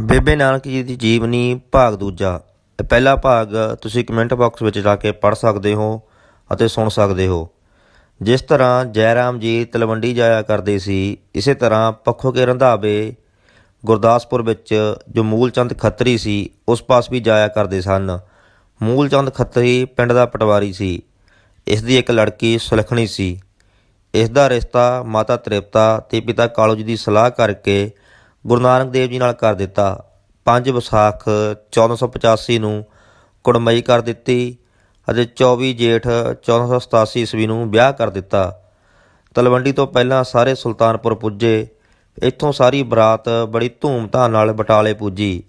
ਬੇਬੇ ਨਾਨਕ ਜੀ ਦੀ ਜੀਵਨੀ ਭਾਗ ਦੂਜਾ ਪਹਿਲਾ ਭਾਗ ਤੁਸੀਂ ਕਮੈਂਟ ਬਾਕਸ ਵਿੱਚ ਜਾ ਕੇ ਪੜ੍ਹ ਸਕਦੇ ਹੋ ਅਤੇ ਸੁਣ ਸਕਦੇ ਹੋ। ਜਿਸ ਤਰ੍ਹਾਂ ਜੈਰਾਮ ਜੀ ਤਲਵੰਡੀ ਜਾਇਆ ਕਰਦੇ ਸੀ, ਇਸੇ ਤਰ੍ਹਾਂ ਪੱਖੋ ਕੇ ਰੰਧਾਵੇ ਗੁਰਦਾਸਪੁਰ ਵਿੱਚ ਜੋ ਮੂਲਚੰਦ ਖੱਤਰੀ ਸੀ, ਉਸ ਪਾਸ ਵੀ ਜਾਇਆ ਕਰਦੇ ਸਨ। ਮੂਲਚੰਦ ਖੱਤਰੀ ਪਿੰਡ ਦਾ ਪਟਵਾਰੀ ਸੀ। ਇਸ ਦੀ ਇੱਕ ਲੜਕੀ ਸੁਲੱਖਣੀ ਸੀ। ਇਸ ਦਾ ਰਿਸ਼ਤਾ ਮਾਤਾ ਤ੍ਰਿਪਤਾ ਤੇ ਪਿਤਾ ਕਾਲੂ ਜੀ ਦੀ ਸਲਾਹ ਕਰਕੇ ਗੁਰੂ ਨਾਨਕ ਦੇਵ ਜੀ ਨਾਲ ਕਰ ਦਿੱਤਾ। 5 ਵਿਸਾਖ 1485 ਨੂੰ ਕੁੜਮਈ ਕਰ ਦਿੱਤੀ ਅਤੇ 24 ਜੇਠ 1487 ਈਸਵੀ ਨੂੰ ਵਿਆਹ ਕਰ ਦਿੱਤਾ। ਤਲਵੰਡੀ ਤੋਂ ਪਹਿਲਾਂ ਸਾਰੇ ਸੁਲਤਾਨਪੁਰ ਪੁੱਜੇ। ਇੱਥੋਂ ਸਾਰੀ ਬਰਾਤ ਬੜੀ ਧੂਮਧਾਮ ਨਾਲ ਬਟਾਲੇ ਪੁੱਜੀ,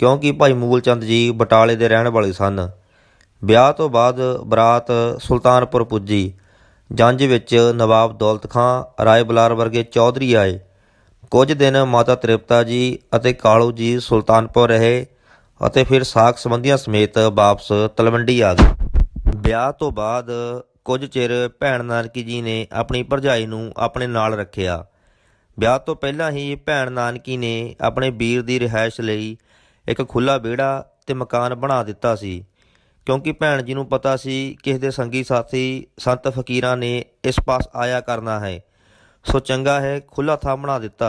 ਕਿਉਂਕਿ ਭਾਈ ਮੂਲ ਚੰਦ ਜੀ ਬਟਾਲੇ ਦੇ ਰਹਿਣ ਵਾਲੇ ਸਨ। ਵਿਆਹ ਤੋਂ ਬਾਅਦ ਬਰਾਤ ਸੁਲਤਾਨਪੁਰ ਪੁੱਜੀ। ਜੰਜ ਵਿੱਚ ਨਵਾਬ ਦੌਲਤ ਖਾਂ, ਰਾਏ ਬਲਾਰ ਵਰਗੇ ਚੌਧਰੀ ਆਏ। ਕੁਝ ਦਿਨ ਮਾਤਾ ਤ੍ਰਿਪਤਾ ਜੀ ਅਤੇ ਕਾਲੂ ਜੀ ਸੁਲਤਾਨਪੁਰ ਰਹੇ ਅਤੇ ਫਿਰ ਸਾਖ ਸੰਬੰਧੀਆਂ ਸਮੇਤ ਵਾਪਸ ਤਲਵੰਡੀ ਆ ਗਏ। ਵਿਆਹ ਤੋਂ ਬਾਅਦ ਕੁਝ ਚਿਰ ਭੈਣ ਨਾਨਕੀ ਜੀ ਨੇ ਆਪਣੀ ਭਰਜਾਈ ਨੂੰ ਆਪਣੇ ਨਾਲ ਰੱਖਿਆ। ਵਿਆਹ ਤੋਂ ਪਹਿਲਾਂ ਹੀ ਭੈਣ ਨਾਨਕੀ ਨੇ ਆਪਣੇ ਵੀਰ ਦੀ ਰਿਹਾਇਸ਼ ਲਈ ਇੱਕ ਖੁੱਲਾ ਵਿਹੜਾ ਤੇ ਮਕਾਨ ਬਣਾ ਦਿੱਤਾ ਸੀ, ਕਿਉਂਕਿ ਭੈਣ ਜੀ ਨੂੰ ਪਤਾ ਸੀ ਕਿ ਇਸ ਦੇ ਸੰਗੀ ਸਾਥੀ ਸੰਤ ਫਕੀਰਾਂ ਨੇ ਇਸ ਪਾਸ ਆਇਆ ਕਰਨਾ ਹੈ। ਸੋ ਚੰਗਾ ਹੈ ਖੁੱਲਾ ਥਾਂ ਬਣਾ ਦਿੱਤਾ।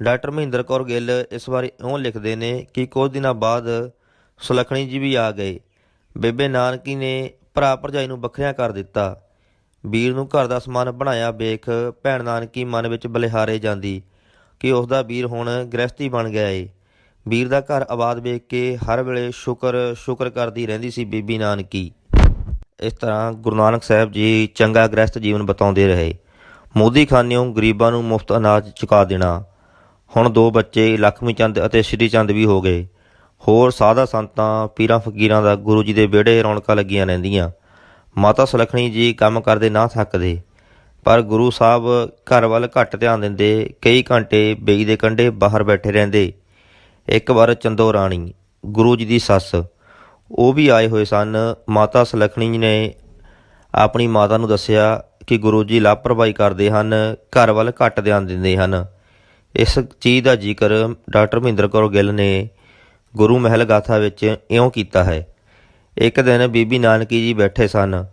ਡਾਕਟਰ ਮਹਿੰਦਰ ਕੌਰ ਗਿੱਲ ਇਸ ਬਾਰੇ ਇਉਂ ਲਿਖਦੇ ਨੇ ਕਿ ਕੁਝ ਦਿਨਾਂ ਬਾਅਦ ਸੁਲੱਖਣੀ ਜੀ ਵੀ ਆ ਗਏ। ਬੇਬੇ ਨਾਨਕੀ ਨੇ ਭਰਾ ਭਰਜਾਈ ਨੂੰ ਵੱਖਰਿਆਂ ਕਰ ਦਿੱਤਾ। ਵੀਰ ਨੂੰ ਘਰ ਦਾ ਸਮਾਨ ਬਣਾਇਆ ਵੇਖ ਭੈਣ ਨਾਨਕੀ ਮਨ ਵਿੱਚ ਬਲਿਹਾਰੇ ਜਾਂਦੀ ਕਿ ਉਸ ਦਾ ਵੀਰ ਹੁਣ ਗ੍ਰਸਤੀ ਬਣ ਗਿਆ ਏ। ਵੀਰ ਦਾ ਘਰ ਆਬਾਦ ਵੇਖ ਕੇ ਹਰ ਵੇਲੇ ਸ਼ੁਕਰ ਸ਼ੁਕਰ ਕਰਦੀ ਰਹਿੰਦੀ ਸੀ ਬੀਬੀ ਨਾਨਕੀ। ਇਸ ਤਰ੍ਹਾਂ ਗੁਰੂ ਨਾਨਕ ਸਾਹਿਬ ਜੀ ਚੰਗਾ ਗ੍ਰਸਤ ਜੀਵਨ ਬਤਾਉਂਦੇ ਰਹੇ। ਮੋਦੀ ਖਾਨਿਓਂ ਗਰੀਬਾਂ ਨੂੰ ਮੁਫਤ ਅਨਾਜ ਚੁਕਾ ਦੇਣਾ। ਹੁਣ ਦੋ ਬੱਚੇ, ਲਖਮੀ ਚੰਦ ਅਤੇ ਸ਼੍ਰੀ ਚੰਦ ਵੀ ਹੋ ਗਏ। ਹੋਰ ਸਾਧਾ ਸੰਤਾਂ, ਪੀਰਾਂ ਫਕੀਰਾਂ ਦਾ ਗੁਰੂ ਜੀ ਦੇ ਵਿਹੜੇ ਰੌਣਕਾਂ ਲੱਗੀਆਂ ਰਹਿੰਦੀਆਂ। ਮਾਤਾ ਸੁਲੱਖਣੀ ਜੀ ਕੰਮ ਕਰਦੇ ਨਾ ਥੱਕਦੇ। ਪਰ ਗੁਰੂ ਸਾਹਿਬ ਘਰ ਵੱਲ ਘੱਟ ਧਿਆਨ ਦਿੰਦੇ, ਕਈ ਘੰਟੇ ਬੇਈ ਦੇ ਕੰਢੇ ਬਾਹਰ ਬੈਠੇ ਰਹਿੰਦੇ। ਇੱਕ ਵਾਰ ਚੰਦੋ ਰਾਣੀ, ਗੁਰੂ ਜੀ ਦੀ ਸੱਸ, ਉਹ ਵੀ ਆਏ ਹੋਏ ਸਨ। ਮਾਤਾ ਸੁਲੱਖਣੀ ਜੀ ਨੇ ਆਪਣੀ ਮਾਤਾ ਨੂੰ ਦੱਸਿਆ ਕਿ ਗੁਰੂ ਜੀ ਲਾਪਰਵਾਹੀ ਕਰਦੇ ਹਨ, ਘਰ ਵੱਲ ਘੱਟ ਧਿਆਨ ਦਿੰਦੇ ਹਨ। ਇਸ ਚੀਜ਼ ਦਾ ਜ਼ਿਕਰ ਡਾਕਟਰ ਮਹਿੰਦਰ ਕੌਰ ਗਿੱਲ ਨੇ ਗੁਰੂ ਮਹਿਲ ਗਾਥਾ ਵਿੱਚ ਇਉਂ ਕੀਤਾ ਹੈ। ਇੱਕ ਦਿਨ ਬੀਬੀ ਨਾਨਕੀ ਜੀ ਬੈਠੇ ਸਨ।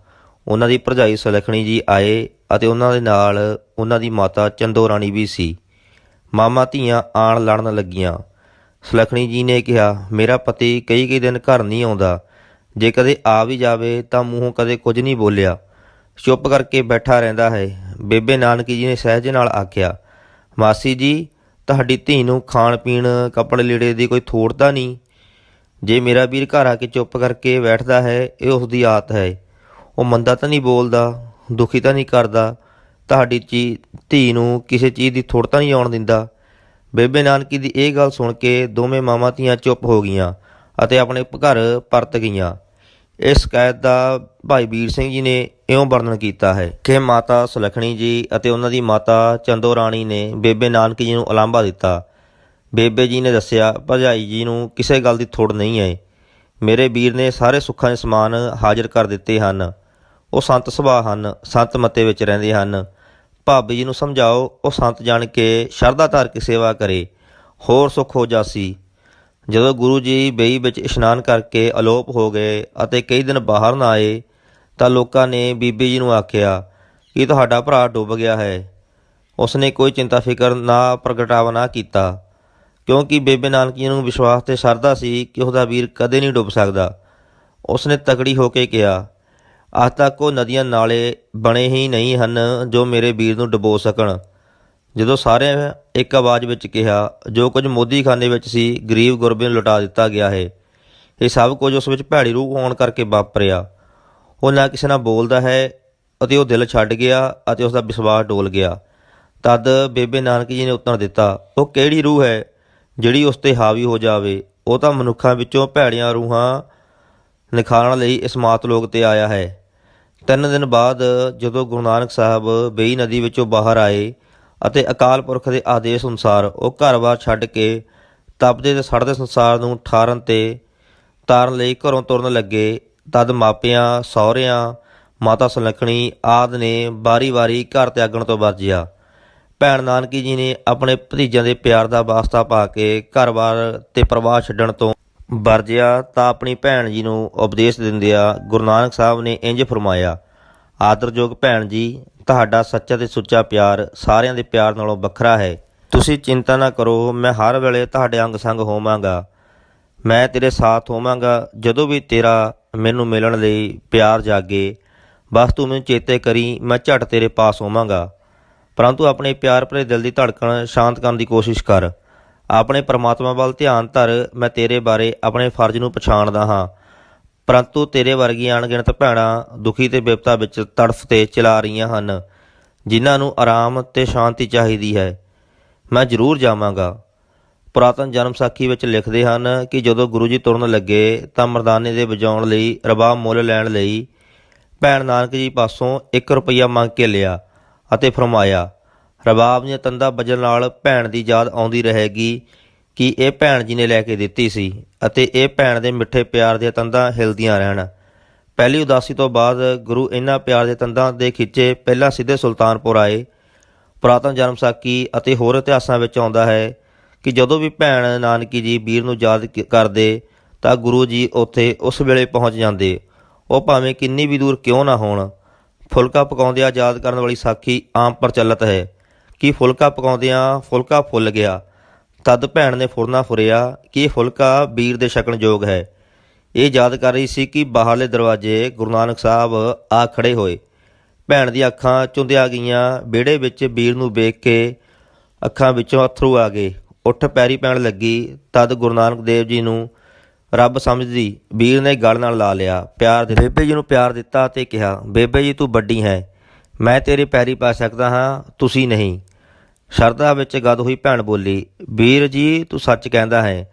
ਉਹਨਾਂ ਦੀ ਭਰਜਾਈ ਸੁਲੱਖਣੀ ਜੀ ਆਏ ਅਤੇ ਉਹਨਾਂ ਦੇ ਨਾਲ ਉਹਨਾਂ ਦੀ ਮਾਤਾ ਚੰਦੋ ਰਾਣੀ ਵੀ ਸੀ। ਮਾਮਾ ਧੀਆਂ ਆਣ ਲੜਨ ਲੱਗੀਆਂ। ਸੁਲੱਖਣੀ ਜੀ ਨੇ ਕਿਹਾ, ਮੇਰਾ ਪਤੀ ਕਈ ਕਈ ਦਿਨ ਘਰ ਨਹੀਂ ਆਉਂਦਾ। ਜੇ ਕਦੇ ਆ ਵੀ ਜਾਵੇ ਤਾਂ ਮੂੰਹੋਂ ਕਦੇ ਕੁਝ ਨਹੀਂ ਬੋਲਿਆ। ਚੁੱਪ ਕਰਕੇ ਬੈਠਾ ਰਹਿੰਦਾ ਹੈ। ਬੇਬੇ ਨਾਨਕੀ ਜੀ ਨੇ ਸਹਿਜ ਨਾਲ ਆਖਿਆ, ਮਾਸੀ ਜੀ, ਤੁਹਾਡੀ ਧੀ ਨੂੰ ਖਾਣ ਪੀਣ ਕੱਪੜੇ ਲੀੜੇ ਦੀ ਕੋਈ ਥੋੜ ਤਾਂ ਨਹੀਂ? ਜੇ ਮੇਰਾ ਵੀਰ ਘਰ ਆ ਕੇ ਚੁੱਪ ਕਰਕੇ ਬੈਠਦਾ ਹੈ, ਇਹ ਉਸ ਦੀ ਆਦਤ ਹੈ। ਉਹ ਮੰਦਾ ਤਾਂ ਨਹੀਂ ਬੋਲਦਾ, ਦੁਖੀ ਤਾਂ ਨਹੀਂ ਕਰਦਾ। ਤੁਹਾਡੀ ਚੀ, ਧੀ ਨੂੰ ਕਿਸੇ ਚੀਜ਼ ਦੀ ਥੋੜ ਤਾਂ ਨਹੀਂ ਆਉਣ ਦਿੰਦਾ। ਬੇਬੇ ਨਾਨਕੀ ਦੀ ਇਹ ਗੱਲ ਸੁਣ ਕੇ ਦੋਵੇਂ ਮਾਵਾਂ ਧੀਆਂ ਚੁੱਪ ਹੋ ਗਈਆਂ ਅਤੇ ਆਪਣੇ ਘਰ ਪਰਤ ਗਈਆਂ। ਇਸ ਸ਼ਿਕਾਇਤ ਦਾ ਭਾਈ ਵੀਰ ਸਿੰਘ ਜੀ ਨੇ ਇਉਂ ਵਰਣਨ ਕੀਤਾ ਹੈ ਕਿ ਮਾਤਾ ਸੁਲੱਖਣੀ ਜੀ ਅਤੇ ਉਹਨਾਂ ਦੀ ਮਾਤਾ ਚੰਦੋ ਰਾਣੀ ਨੇ ਬੇਬੇ ਨਾਨਕ ਜੀ ਨੂੰ ਅਲਾਂਭਾ ਦਿੱਤਾ। ਬੇਬੇ ਜੀ ਨੇ ਦੱਸਿਆ ਭਜਾਈ ਜੀ ਨੂੰ ਕਿਸੇ ਗੱਲ ਦੀ ਥੋੜ ਨਹੀਂ ਹੈ। ਮੇਰੇ ਵੀਰ ਨੇ ਸਾਰੇ ਸੁੱਖਾਂ ਦੇ ਸਮਾਨ ਹਾਜ਼ਰ ਕਰ ਦਿੱਤੇ ਹਨ। ਉਹ ਸੰਤ ਸੁਭਾਅ ਹਨ, ਸੰਤ ਮਤੇ ਵਿੱਚ ਰਹਿੰਦੇ ਹਨ। ਭਾਬੀ ਜੀ ਨੂੰ ਸਮਝਾਓ, ਉਹ ਸੰਤ ਜਾਣ ਕੇ ਸ਼ਰਧਾ ਧਾਰ ਕੇ ਸੇਵਾ ਕਰੇ। ਹੋਰ ਸੁੱਖ ਹੋ ਜਾਸੀ। ਜਦੋਂ ਗੁਰੂ ਜੀ ਬੇਈ ਵਿੱਚ ਇਸ਼ਨਾਨ ਕਰਕੇ ਅਲੋਪ ਹੋ ਗਏ ਅਤੇ ਕਈ ਦਿਨ ਬਾਹਰ ਨਾ ਆਏ, ਤਾਂ ਲੋਕਾਂ ਨੇ ਬੀਬੀ ਜੀ ਨੂੰ ਆਖਿਆ, ਕਿ ਤੁਹਾਡਾ ਭਰਾ ਡੁੱਬ ਗਿਆ ਹੈ? ਉਸਨੇ ਕੋਈ ਚਿੰਤਾ ਫਿਕਰ ਨਾ ਪ੍ਰਗਟਾਵਾ ਨਾ ਕੀਤਾ, ਕਿਉਂਕਿ ਬੇਬੇ ਨਾਨਕ ਜੀ ਨੂੰ ਵਿਸ਼ਵਾਸ ਤੇ ਸਰਦਾ ਸੀ ਕਿ ਉਹਦਾ ਵੀਰ ਕਦੇ ਨਹੀਂ ਡੁੱਬ ਸਕਦਾ। ਉਸਨੇ ਤਕੜੀ ਹੋ ਕੇ ਕਿਹਾ, ਅੱਜ ਤੱਕ ਉਹ ਨਦੀਆਂ ਨਾਲੇ ਬਣੇ ਹੀ ਨਹੀਂ ਹਨ ਜੋ ਮੇਰੇ ਵੀਰ ਨੂੰ ਡੁਬੋ ਸਕਣ। ਜਦੋਂ ਸਾਰਿਆਂ ਇੱਕ ਆਵਾਜ਼ ਵਿੱਚ ਕਿਹਾ, ਜੋ ਕੁਝ ਮੋਦੀਖਾਨੇ ਵਿੱਚ ਸੀ, ਗਰੀਬ ਗੁਰਬੇ ਨੂੰ ਲੁਟਾ ਦਿੱਤਾ ਗਿਆ ਹੈ। ਇਹ ਸਭ ਕੁਝ ਉਸ ਵਿੱਚ ਭੈੜੀ ਰੂਹ ਆਉਣ ਕਰਕੇ ਵਾਪਰਿਆ। ਉਹ ਨਾ ਕਿਸੇ ਨਾਲ ਬੋਲਦਾ ਹੈ ਅਤੇ ਉਹ ਦਿਲ ਛੱਡ ਗਿਆ ਅਤੇ ਉਸ ਦਾ ਵਿਸ਼ਵਾਸ ਡੋਲ ਗਿਆ। ਤਦ ਬੇਬੇ ਨਾਨਕ ਜੀ ਨੇ ਉੱਤਰ ਦਿੱਤਾ, ਉਹ ਕਿਹੜੀ ਰੂਹ ਹੈ ਜਿਹੜੀ ਉਸ ਤੇ ਹਾਵੀ ਹੋ ਜਾਵੇ? ਉਹ ਤਾਂ ਮਨੁੱਖਾਂ ਵਿੱਚੋਂ ਭੈੜੀਆਂ ਰੂਹਾਂ ਨਿਖਾਰਨ ਲਈ ਇਸ ਮਾਤਲੋਕ ਤੇ ਆਇਆ ਹੈ। ਤਿੰਨ ਦਿਨ ਬਾਅਦ ਜਦੋਂ ਗੁਰੂ ਨਾਨਕ ਸਾਹਿਬ ਬੇਈ ਨਦੀ ਵਿੱਚੋਂ ਬਾਹਰ ਆਏ ਅਤੇ ਅਕਾਲ ਪੁਰਖ ਦੇ ਆਦੇਸ਼ ਅਨੁਸਾਰ ਉਹ ਘਰ-ਬਾਰ ਛੱਡ ਕੇ ਤਪਦੇ ਤੇ ਸੜਦੇ ਸੰਸਾਰ ਨੂੰ ਠਾਰਨ ਤੇ ਤਾਰਨ ਲਈ ਘਰੋਂ ਤੁਰਨ ਲੱਗੇ। ਤਦ ਮਾਪਿਆਂ, ਸਹੁਰਿਆਂ, ਮਾਤਾ ਸੁਲੱਖਣੀ ਆਦ ਨੇ ਵਾਰੀ-ਵਾਰੀ ਘਰ ਤਿਆਗਣ ਤੋਂ ਵਰਜਿਆ ਭੈਣ ਨਾਨਕੀ ਜੀ ਨੇ ਆਪਣੇ ਭਤੀਜਾਂ ਦੇ ਪਿਆਰ ਦਾ ਵਾਸਤਾ ਪਾ ਕੇ ਘਰ-ਬਾਰ ਤੇ ਪ੍ਰਵਾਹ ਛੱਡਣ ਤੋਂ ਵਰਜਿਆ ਤਾਂ ਆਪਣੀ ਭੈਣ ਜੀ ਨੂੰ ਉਪਦੇਸ਼ ਦਿੰਦਿਆਂ ਗੁਰੂ ਨਾਨਕ ਸਾਹਿਬ ਨੇ ਇੰਜ ਫਰਮਾਇਆ, ਆਦਰਯੋਗ ਭੈਣ ਜੀ ਤੁਹਾਡਾ ਸੱਚਾ ਤੇ ਸੁੱਚਾ ਪਿਆਰ ਸਾਰਿਆਂ ਦੇ ਪਿਆਰ ਨਾਲੋਂ ਵੱਖਰਾ ਹੈ। ਤੁਸੀਂ ਚਿੰਤਾ ਨਾ ਕਰੋ, ਮੈਂ ਹਰ ਵੇਲੇ ਤੁਹਾਡੇ ਅੰਗ ਸੰਗ ਹੋਵਾਂਗਾ। ਮੈਂ ਤੇਰੇ ਸਾਥ ਹੋਵਾਂਗਾ, ਜਦੋਂ ਵੀ ਤੇਰਾ ਮੈਨੂੰ ਮਿਲਣ ਲਈ ਪਿਆਰ ਜਾਗੇ। ਬਸ ਤੂੰ ਮੈਨੂੰ ਚੇਤੇ ਕਰੀ, ਮੈਂ ਝਟ ਤੇਰੇ ਪਾਸ ਹੋਵਾਂਗਾ। ਪਰੰਤੂ ਆਪਣੇ ਪਿਆਰ ਭਰੇ ਦਿਲ ਦੀ ਧੜਕਣ ਸ਼ਾਂਤ ਕਰਨ ਦੀ ਕੋਸ਼ਿਸ਼ ਕਰ। ਆਪਣੇ ਪਰਮਾਤਮਾ ਵੱਲ ਧਿਆਨ ਧਰ, ਮੈਂ ਤੇਰੇ ਬਾਰੇ ਆਪਣੇ ਫਰਜ਼ ਨੂੰ ਪਛਾਣਦਾ ਹਾਂ। ਪਰੰਤੂ ਤੇਰੇ ਵਰਗੀਆਂ ਅਣਗਿਣਤ ਭੈਣਾਂ ਦੁਖੀ ਤੇ ਬਿਪਤਾ ਵਿੱਚ ਤੜਫ ਤੇ ਚਲਾ ਰਹੀਆਂ ਹਨ, ਜਿਨ੍ਹਾਂ ਨੂੰ ਆਰਾਮ ਤੇ ਸ਼ਾਂਤੀ ਚਾਹੀਦੀ ਹੈ। ਮੈਂ ਜ਼ਰੂਰ ਜਾਵਾਂਗਾ। ਪੁਰਾਤਨ ਜਨਮ ਸਾਖੀ ਵਿੱਚ ਲਿਖਦੇ ਹਨ ਕਿ ਜਦੋਂ ਗੁਰੂ ਜੀ ਤੁਰਨ ਲੱਗੇ ਤਾਂ ਮਰਦਾਨੇ ਦੇ ਵਜਾਉਣ ਲਈ ਰਬਾਬ ਮੁੱਲ ਲੈਣ ਲਈ ਭੈਣ ਨਾਨਕ ਜੀ ਪਾਸੋਂ 1 ਰੁਪਈਆ ਮੰਗ ਕੇ ਲਿਆ ਅਤੇ ਫਰਮਾਇਆ ਰਬਾਬ ਦੀਆਂ ਤੰਦਾਂ ਵੱਜਣ ਨਾਲ ਭੈਣ ਦੀ ਯਾਦ ਆਉਂਦੀ ਰਹੇਗੀ ਕਿ ਇਹ ਭੈਣ ਜੀ ਨੇ ਲੈ ਕੇ ਦਿੱਤੀ ਸੀ ਅਤੇ ਇਹ ਭੈਣ ਦੇ ਮਿੱਠੇ ਪਿਆਰ ਦੀਆਂ ਤੰਦਾਂ ਹਿਲਦੀਆਂ ਰਹਿਣ। ਪਹਿਲੀ ਉਦਾਸੀ ਤੋਂ ਬਾਅਦ ਗੁਰੂ ਇਹਨਾਂ ਪਿਆਰ ਦੇ ਤੰਦਾਂ ਦੇ ਖਿੱਚੇ ਪਹਿਲਾਂ ਸਿੱਧੇ ਸੁਲਤਾਨਪੁਰ ਆਏ। ਪੁਰਾਤਨ ਜਨਮ ਸਾਖੀ ਅਤੇ ਹੋਰ ਇਤਿਹਾਸਾਂ ਵਿੱਚ ਆਉਂਦਾ ਹੈ ਕਿ ਜਦੋਂ ਵੀ ਭੈਣ ਨਾਨਕੀ ਜੀ ਵੀਰ ਨੂੰ ਯਾਦ ਕਰਦੇ ਤਾਂ ਗੁਰੂ ਜੀ ਉੱਥੇ ਉਸ ਵੇਲੇ ਪਹੁੰਚ ਜਾਂਦੇ। ਉਹ ਭਾਵੇਂ ਕਿੰਨੀ ਵੀ ਦੂਰ ਕਿਉਂ ਨਾ ਹੋਣ, ਫੁਲਕਾ ਪਕਾਉਂਦਿਆਂ ਯਾਦ ਕਰਨ ਵਾਲੀ ਸਾਖੀ ਆਮ ਪ੍ਰਚਲਿਤ ਹੈ ਕਿ ਫੁਲਕਾ ਪਕਾਉਂਦਿਆਂ ਫੁਲਕਾ ਫੁੱਲ ਗਿਆ। ਤਦ ਭੈਣ ਨੇ ਫੁਰਨਾ ਫੁਰਿਆ ਕਿ ਇਹ ਫੁਲਕਾ ਵੀਰ ਦੇ ਛਕਣ ਯੋਗ ਹੈ। ਇਹ ਯਾਦ ਕਰ ਰਹੀ ਸੀ ਕਿ ਬਾਹਰਲੇ ਦਰਵਾਜ਼ੇ ਗੁਰੂ ਨਾਨਕ ਸਾਹਿਬ ਆ ਖੜੇ ਹੋਏ। ਭੈਣ ਦੀਆਂ ਅੱਖਾਂ ਚੁੰਦਿਆ ਗਈਆਂ, ਵਿਹੜੇ ਵਿੱਚ ਵੀਰ ਨੂੰ ਵੇਖ ਕੇ ਅੱਖਾਂ ਵਿੱਚੋਂ ਅਥਰੂ ਆ ਗਏ। ਉੱਠ ਪੈਰੀ ਪੈਣ ਲੱਗੀ, ਤਦ ਗੁਰੂ ਨਾਨਕ ਦੇਵ ਜੀ ਨੂੰ ਰੱਬ ਸਮਝਦੀ ਵੀਰ ਨੇ ਗਲ ਨਾਲ ਲਾ ਲਿਆ, ਪਿਆਰ ਦੇ ਬੇਬੇ ਜੀ ਨੂੰ ਪਿਆਰ ਦਿੱਤਾ ਤੇ ਕਿਹਾ, ਬੇਬੇ ਜੀ, ਤੂੰ ਵੱਡੀ ਹੈ। ਮੈਂ ਤੇਰੇ ਪੈਰੀ ਪਾ ਸਕਦਾ ਹਾਂ, ਤੁਸੀਂ ਨਹੀਂ। ਸ਼ਰਧਾ ਵਿੱਚ ਗਦ ਹੋਈ ਭੈਣ ਬੋਲੀ, ਵੀਰ ਜੀ, ਤੂੰ ਸੱਚ ਕਹਿੰਦਾ ਹੈ,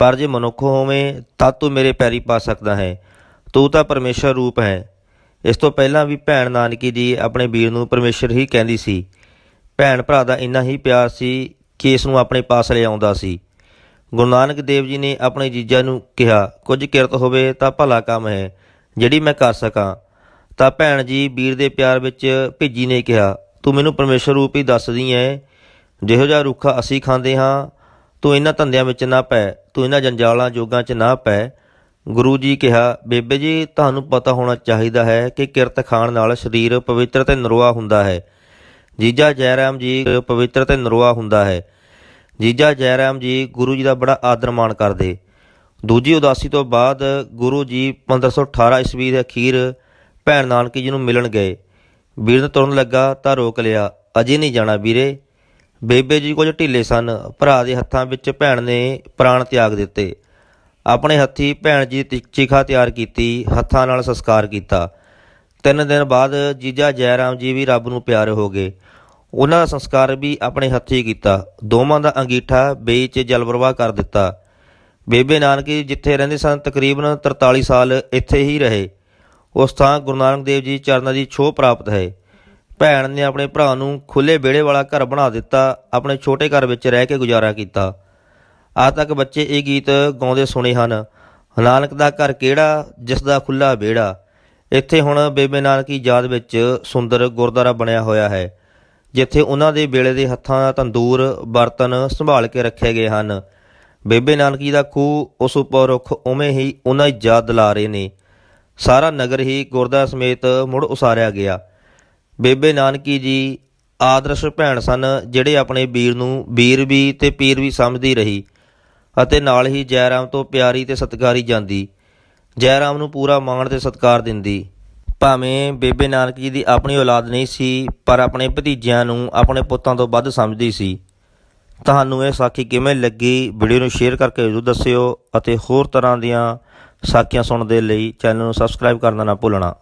ਪਰ ਜੇ ਮਨੁੱਖ ਹੋਵੇਂ ਤਾਂ ਤੂੰ ਮੇਰੇ ਪੈਰੀ ਪਾ ਸਕਦਾ ਹੈ। ਤੂੰ ਤਾਂ ਪਰਮੇਸ਼ਰ ਰੂਪ ਹੈ। ਇਸ ਤੋਂ ਪਹਿਲਾਂ ਵੀ ਭੈਣ ਨਾਨਕੀ ਜੀ ਆਪਣੇ ਵੀਰ ਨੂੰ ਪਰਮੇਸ਼ਰ ਹੀ ਕਹਿੰਦੀ ਸੀ। ਭੈਣ ਭਰਾ ਦਾ ਇੰਨਾ ਹੀ ਪਿਆਰ ਸੀ ਕਿ ਇਸ ਨੂੰ ਆਪਣੇ ਪਾਸ ਲਿਆਉਂਦਾ ਸੀ। ਗੁਰੂ ਨਾਨਕ ਦੇਵ ਜੀ ਨੇ ਆਪਣੇ ਜੀਜਾ ਨੂੰ ਕਿਹਾ, ਕੁਝ ਕਿਰਤ ਹੋਵੇ ਤਾਂ ਭਲਾ ਕੰਮ ਹੈ, ਜਿਹੜੀ ਮੈਂ ਕਰ ਸਕਾਂ। ਤਾਂ ਭੈਣ ਜੀ ਵੀਰ ਦੇ ਪਿਆਰ ਵਿੱਚ ਭਿੱਜੀ ਨੇ ਕਿਹਾ, ਤੂੰ ਮੈਨੂੰ ਪਰਮੇਸ਼ਰ ਰੂਪ ਹੀ ਦੱਸਦੀ ਐ ਜਿਹੋ ਜਿਹਾ ਰੁੱਖਾ ਅਸੀਂ ਖਾਂਦੇ ਹਾਂ, ਤੂੰ ਇਹਨਾਂ ਧੰਦਿਆਂ ਵਿੱਚ ਨਾ ਪੈ, ਤੂੰ ਇਹਨਾਂ ਜੰਜਾਲਾਂ ਜੋਗਾਂ 'ਚ ਨਾ ਪੈ। ਗੁਰੂ ਜੀ ਕਿਹਾ, ਬੇਬੇ ਜੀ, ਤੁਹਾਨੂੰ ਪਤਾ ਹੋਣਾ ਚਾਹੀਦਾ ਹੈ ਕਿ ਕਿਰਤ ਖਾਣ ਨਾਲ ਸਰੀਰ ਪਵਿੱਤਰ ਤੇ ਨਰੋਆ ਹੁੰਦਾ ਹੈ। ਜੀਜਾ ਜੈਰਾਮ ਜੀ, ਪਵਿੱਤਰ ਤੇ ਨਰੋਆ ਹੁੰਦਾ ਹੈ। ਜੀਜਾ ਜੈਰਾਮ ਜੀ, ਗੁਰੂ ਜੀ ਦਾ ਬੜਾ ਆਦਰ ਮਾਣ ਕਰਦੇ। ਦੂਜੀ ਉਦਾਸੀ ਤੋਂ ਬਾਅਦ ਗੁਰੂ ਜੀ 1518 ਈਸਵੀ ਦੇ ਅਖੀਰ ਭੈਣ ਨਾਨਕੀ ਜੀ ਨੂੰ ਮਿਲਣ ਗਏ। ਵੀਰ ਨੂੰ ਤੁਰਨ ਲੱਗਾ ਤਾਂ ਰੋਕ ਲਿਆ, ਅਜੇ ਨਹੀਂ ਜਾਣਾ ਵੀਰੇ। ਬੇਬੇ ਜੀ ਕੁਝ ਢਿੱਲੇ ਸਨ। ਭਰਾ ਦੇ ਹੱਥਾਂ ਵਿੱਚ ਭੈਣ ਨੇ ਪ੍ਰਾਣ ਤਿਆਗ ਦਿੱਤੇ। ਆਪਣੇ ਹੱਥੀ ਭੈਣ ਜੀ ਦੀ ਚਿਖਾ ਤਿਆਰ ਕੀਤੀ, ਹੱਥਾਂ ਨਾਲ ਸੰਸਕਾਰ ਕੀਤਾ। ਤਿੰਨ ਦਿਨ ਬਾਅਦ ਜੀਜਾ ਜੈਰਾਮ ਜੀ ਵੀ ਰੱਬ ਨੂੰ ਪਿਆਰੇ ਹੋ ਗਏ। ਉਹਨਾਂ ਦਾ ਸੰਸਕਾਰ ਵੀ ਆਪਣੇ ਹੱਥੀਂ ਕੀਤਾ। ਦੋਵਾਂ ਦਾ ਅੰਗੀਠਾ ਬੇਈ 'ਚ ਜਲਪ੍ਰਵਾਹ ਕਰ ਦਿੱਤਾ। ਬੇਬੇ ਨਾਨਕੀ ਜਿੱਥੇ ਰਹਿੰਦੇ ਸਨ, ਤਕਰੀਬਨ 43 ਸਾਲ ਇੱਥੇ ਹੀ ਰਹੇ। ਉਸ ਥਾਂ ਗੁਰੂ ਨਾਨਕ ਦੇਵ ਜੀ ਚਰਨਾਂ ਦੀ ਛੋਹ ਪ੍ਰਾਪਤ ਹੈ। ਭੈਣ ਨੇ ਆਪਣੇ ਭਰਾ ਨੂੰ ਖੁੱਲੇ ਵਿਹੜੇ ਵਾਲਾ ਘਰ ਬਣਾ ਦਿੱਤਾ, ਆਪਣੇ ਛੋਟੇ ਘਰ ਵਿੱਚ ਰਹਿ ਕੇ ਗੁਜ਼ਾਰਾ ਕੀਤਾ। ਅੱਜ ਤੱਕ ਬੱਚੇ ਇਹ ਗੀਤ ਗਾਉਂਦੇ ਸੁਣੇ ਹਨ, ਨਾਨਕ ਦਾ ਘਰ ਕਿਹੜਾ, ਜਿਸ ਦਾ ਖੁੱਲਾ ਵਿਹੜਾ? ਇੱਥੇ ਹੁਣ ਬੇਬੇ ਨਾਨਕੀ ਯਾਦ ਵਿੱਚ ਸੁੰਦਰ ਗੁਰਦੁਆਰਾ ਬਣਿਆ ਹੋਇਆ ਹੈ, ਜਿੱਥੇ ਉਹਨਾਂ ਦੇ ਵੇਲੇ ਦੇ ਹੱਥਾਂ ਦਾ ਤੰਦੂਰ, ਬਰਤਨ ਸੰਭਾਲ ਕੇ ਰੱਖੇ ਗਏ ਹਨ। ਬੇਬੇ ਨਾਨਕੀ ਦਾ ਖੂਹ ਉਸ ਉੱਪਰ ਰੁੱਖ ਉਵੇਂ ਹੀ ਉਹਨਾਂ ਦੀ ਯਾਦ ਦਿਲਾ ਰਹੇ ਨੇ। ਸਾਰਾ ਨਗਰ ਹੀ ਗੁਰਦੁਆਰਾ ਸਮੇਤ ਮੁੜ ਉਸਾਰਿਆ ਗਿਆ। ਬੇਬੇ ਨਾਨਕੀ ਜੀ ਆਦਰਸ਼ ਭੈਣ ਸਨ, ਜਿਹੜੇ ਆਪਣੇ ਵੀਰ ਨੂੰ ਵੀਰ ਵੀ ਤੇ ਪੀਰ ਵੀ ਸਮਝਦੀ ਰਹੀ ਅਤੇ ਨਾਲ ਹੀ ਜੈਰਾਮ ਤੋਂ ਪਿਆਰੀ ਤੇ ਸਤਿਕਾਰੀ ਜਾਂਦੀ। ਜੈਰਾਮ ਨੂੰ ਪੂਰਾ ਮਾਣ ਤੇ ਸਤਿਕਾਰ ਦਿੰਦੀ। ਭਾਵੇਂ ਬੇਬੇ ਨਾਨਕ ਜੀ ਦੀ ਆਪਣੀ ਔਲਾਦ ਨਹੀਂ ਸੀ, ਪਰ ਆਪਣੇ ਭਤੀਜਿਆਂ ਨੂੰ ਆਪਣੇ ਪੁੱਤਾਂ ਤੋਂ ਵੱਧ ਸਮਝਦੀ ਸੀ। ਤੁਹਾਨੂੰ ਇਹ ਸਾਖੀ ਕਿਵੇਂ ਲੱਗੀ? ਵੀਡੀਓ ਨੂੰ ਸ਼ੇਅਰ ਕਰਕੇ ਜ਼ਰੂਰ ਦੱਸਿਓ ਅਤੇ ਹੋਰ ਤਰ੍ਹਾਂ ਦੀਆਂ ਸਾਖੀਆਂ ਸੁਣਨ ਦੇ ਲਈ ਚੈਨਲ ਨੂੰ ਸਬਸਕ੍ਰਾਈਬ ਕਰਨਾ ਨਾ ਭੁੱਲਣਾ।